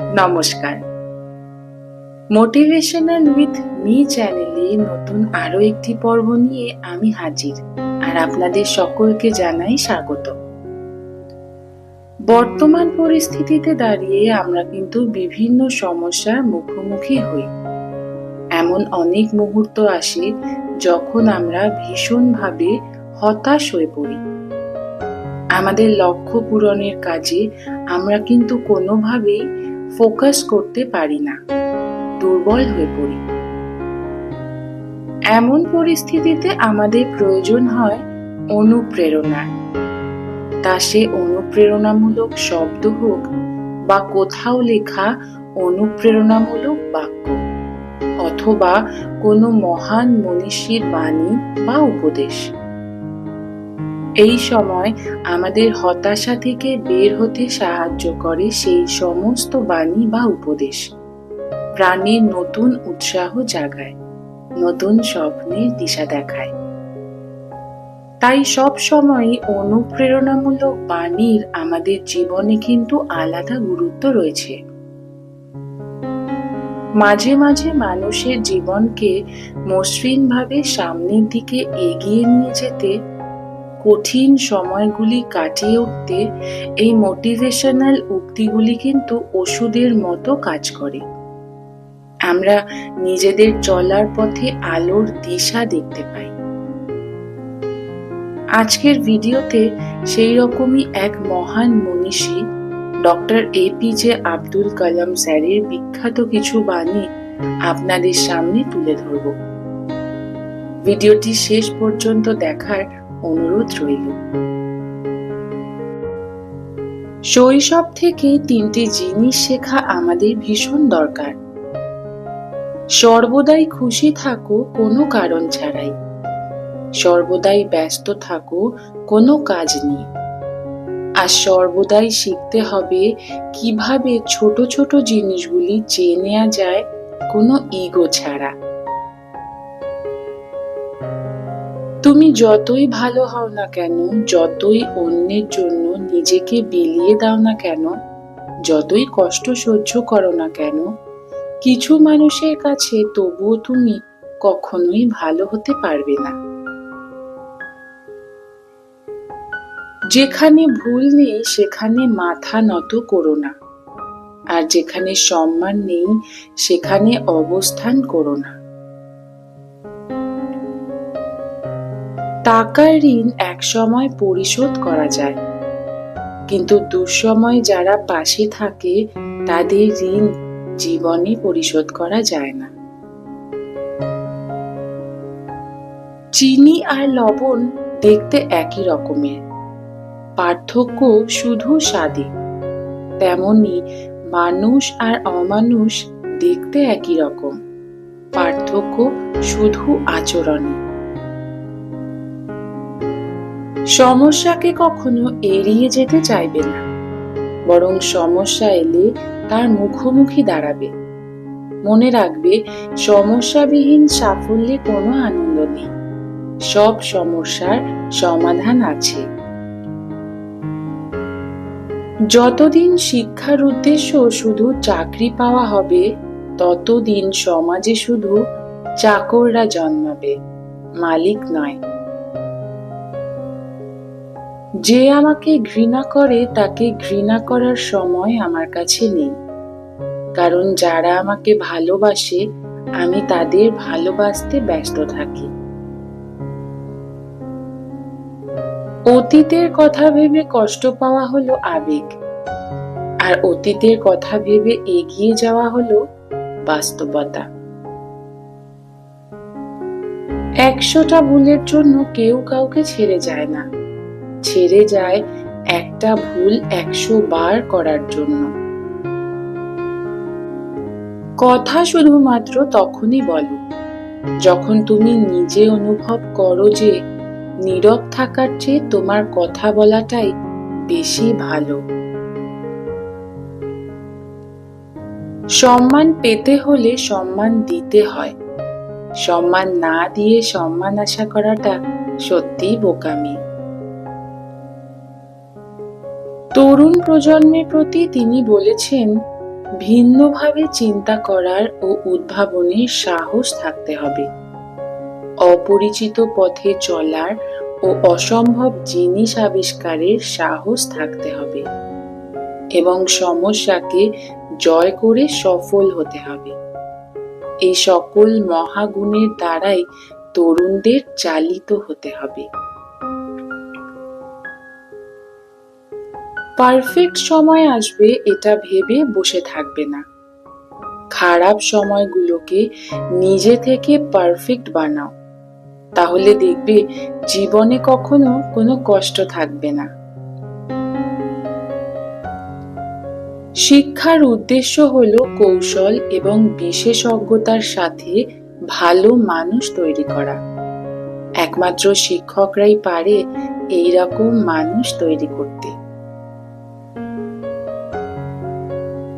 নমস্কার। Motivational with me চ্যানেলে নতুন আরও একটি পর্ব নিয়ে আমি হাজির, আর আপনাদের সকলকে জানাই স্বাগত। বর্তমান পরিস্থিতিতে দাঁড়িয়ে আমরা কিন্তু বিভিন্ন সমস্যার মুখোমুখি হই। এমন অনেক মুহূর্ত আসে যখন আমরা ভীষণভাবে হতাশ হয়ে পড়ি। আমাদের লক্ষ্য পূরণের কাজে আমরা কিন্তু কোনোভাবেই ফোকাস করতে পারি না। দুর্বল হয়ে পড়ি। এমন পরিস্থিতিতে আমাদের প্রয়োজন হয় অনুপ্রেরণার তা সে অনুপ্রেরণামূলক শব্দ হোক বা কোথাও লেখা অনুপ্রেরণামূলক বাক্য অথবা কোনো মহান মনীষীর বাণী বা উপদেশ। এই সময় আমাদের হতাশা থেকে বের হতে সাহায্য করে সেই সমস্ত বাণী বা উপদেশ। প্রাণের নতুন উৎসাহ জাগায়, নতুন স্বপ্নের দিশা দেখায়। তাই সব সময় অনুপ্রেরণামূলক বাণীর আমাদের জীবনে কিন্তু আলাদা গুরুত্ব রয়েছে। মাঝে মাঝে মানুষের জীবনকে মসৃণভাবে সামনের দিকে এগিয়ে নিয়ে যেতে কঠিন সময়গুলি কাটিয়ে উঠতে এই মোটিভেশনাল উক্তিগুলি কিন্তু ওষুধের মতো কাজ করে। আমরা নিজেদের চলার পথে আলোর দিশা দেখতে পাই। আজকের ভিডিওতে সেই রকমই এক মহান মনীষী, ডক্টর এপিজে আব্দুল কালাম স্যারের বিখ্যাত কিছু বাণী আপনাদের সামনে তুলে ধরব। ভিডিওটি শেষ পর্যন্ত দেখার অনুরোধ রইল। শৈশব থেকে তিনটি জিনিস শেখা আমাদের ভীষণ দরকার। সর্বদাই খুশি থাকো কোনো কারণ ছাড়াই। সর্বদাই ব্যস্ত থাকো কোনো কাজ নেই আর সর্বদাই শিখতে হবে কীভাবে ছোট ছোট জিনিসগুলি চেয়ে নেওয়া যায় কোনো ইগো ছাড়া। তুমি যতই ভালো হও না কেন, যতই অন্যের জন্য নিজেকে বিলিয়ে দাও না কেন, যতই কষ্ট সহ্য করো না কেন, কিছু মানুষের কাছে তবুও তুমি কখনোই ভালো হতে পারবে না। যেখানে ভুল নেই, সেখানে মাথা নত করো না। আর যেখানে সম্মান নেই, সেখানে অবস্থান করো না। টাকার ঋণ এক সময় পরিশোধ করা যায়। কিন্তু দুঃসময় যারা পাশে থাকে, তাদের ঋণ জীবনে পরিশোধ করা যায় না। চিনি আর লবণ দেখতে একই রকমের। পার্থক্য শুধু স্বাদে। তেমনি মানুষ আর অমানুষ দেখতে একই রকম। পার্থক্য শুধু আচরণে। সমস্যাকে কখনো এড়িয়ে যেতে চাইবে না। বরং সমস্যা এলে তার মুখোমুখি দাঁড়াবে। মনে রাখবে, সমস্যাবিহীন সাফল্যে কোনো আনন্দ নেই। সব সমস্যার সমাধান আছে। যতদিন শিক্ষার উদ্দেশ্য শুধু চাকরি পাওয়া হবে, ততদিন সমাজে শুধু চাকররা জন্মাবে, মালিক নয়। যে আমাকে ঘৃণা করে, তাকে ঘৃণা করার সময় আমার কাছে নেই। কারণ যারা আমাকে ভালোবাসে, আমি তাদের ভালোবাসতে ব্যস্ত থাকি। অতীতের কথা ভেবে কষ্ট পাওয়া হলো আবেগ। আর অতীতের কথা ভেবে এগিয়ে যাওয়া হলো বাস্তবতা। একশোটা ভুলের জন্য কেউ কাউকে ছেড়ে যায় না। ছেড়ে যায় একটা ভুল একশো বার করার জন্য। কথা শুধুমাত্র তখনই বলো, যখন তুমি নিজে অনুভব করো যে নীরব থাকার চেয়ে তোমার কথা বলাটাই বেশি ভালো। সম্মান পেতে হলে সম্মান দিতে হয়। সম্মান না দিয়ে সম্মান আশা করাটা সত্যিই বোকামি। তরুণ প্রজন্মের প্রতি তিনি বলেছেন, ভিন্নভাবে চিন্তা করার ও উদ্ভাবনের সাহস থাকতে হবে। অপরিচিত পথে চলার ও অসম্ভব জিনিস আবিষ্কারের সাহস থাকতে হবে এবং সমস্যাকে জয় করে সফল হতে হবে। এই সকল মহাগুণের দ্বারাই তরুণদের চালিত হতে হবে। পারফেক্ট সময় আসবে এটা ভেবে বসে থাকবে না। খারাপ সময়গুলোকে নিজে থেকে পারফেক্ট বানাও। তাহলে দেখবে জীবনে কখনো কোনো কষ্ট থাকবে না। শিক্ষার উদ্দেশ্য হলো কৌশল এবং বিশেষজ্ঞতার সাথে ভালো মানুষ তৈরি করা। একমাত্র শিক্ষকরাই পারে এই রকম মানুষ তৈরি করতে।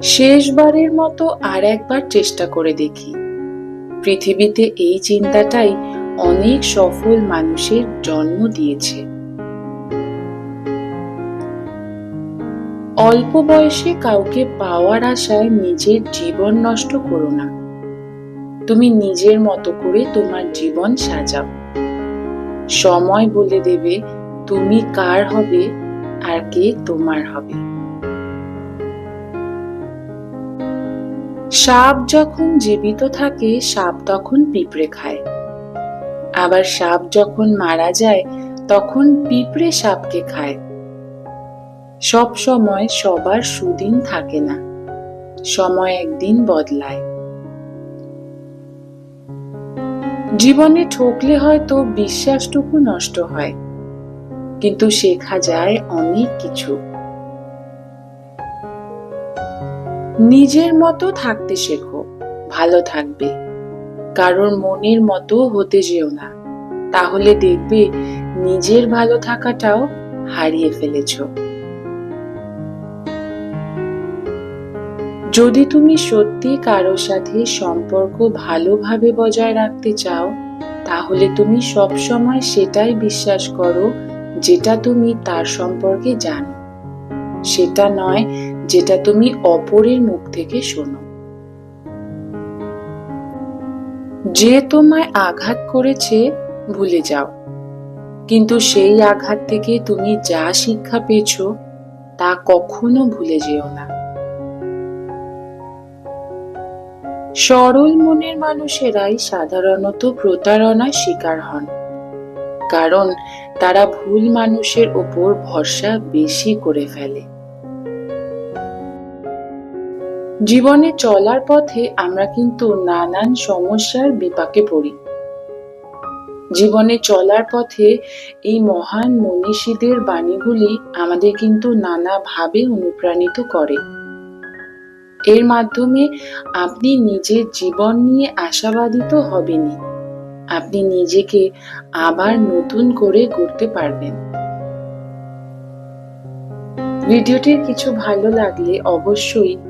শেষবারের মতো আর একবার চেষ্টা করে দেখি। পৃথিবীতে এই চিন্তাটাই অনেক সফল মানুষের জন্ম দিয়েছে। অল্প বয়সে কাউকে পাওয়ার আশায় নিজের জীবন নষ্ট করো না। তুমি নিজের মতো করে তোমার জীবন সাজাও। সময় বলে দেবে, তুমি কার হবে আর কে তোমার হবে। সাপ যখন জীবিত থাকে, সাপ তখন পিঁপড়ে খায়। আবার সাপ যখন মারা যায়, তখন পিঁপড়ে সাপকে খায়। সব সময় সবার সুদিন থাকে না। সময় একদিন বদলায়। জীবনে ঠকলে হয়তো বিশ্বাসটুকু নষ্ট হয়, কিন্তু শেখা যায় অনেক কিছু। নিজের মতো থাকতে শেখো, ভালো থাকবে। কারোর মনের মতো হতে যেও না। তাহলে দেখবে নিজের ভালো থাকাটাও হারিয়ে ফেলেছ। যদি তুমি সত্যি কারোর সাথে সম্পর্ক ভালোভাবে বজায় রাখতে চাও, তাহলে তুমি সব সময় সেটাই বিশ্বাস করো, যেটা তুমি তার সম্পর্কে জানো। সেটা নয় যেটা তুমি অপরের মুখ থেকে শোনো। যে তোমায় আঘাত করেছে, ভুলে যাও। কিন্তু সেই আঘাত থেকে তুমি যা শিক্ষা পেয়েছ, তা কখনো ভুলে যেও না। সরল মনের মানুষেরাই সাধারণত প্রতারণার শিকার হন। কারণ তারা ভুল মানুষের ওপর ভরসা বেশি করে ফেলে। জীবনে চলার পথে আমরা কিন্তু নানান সমস্যার বিপাকে পড়ি। জীবনে চলার পথে এই মহান মনীষীদের বাণীগুলি আমাদের কিন্তু নানাভাবে অনুপ্রাণিত করে। এর মাধ্যমে আপনি নিজের জীবন নিয়ে আশাবাদী তো হবেনই আপনি নিজেকে আবার নতুন করে গড়তে পারবেন। ভিডিওটির কিছু ভালো লাগলে অবশ্যই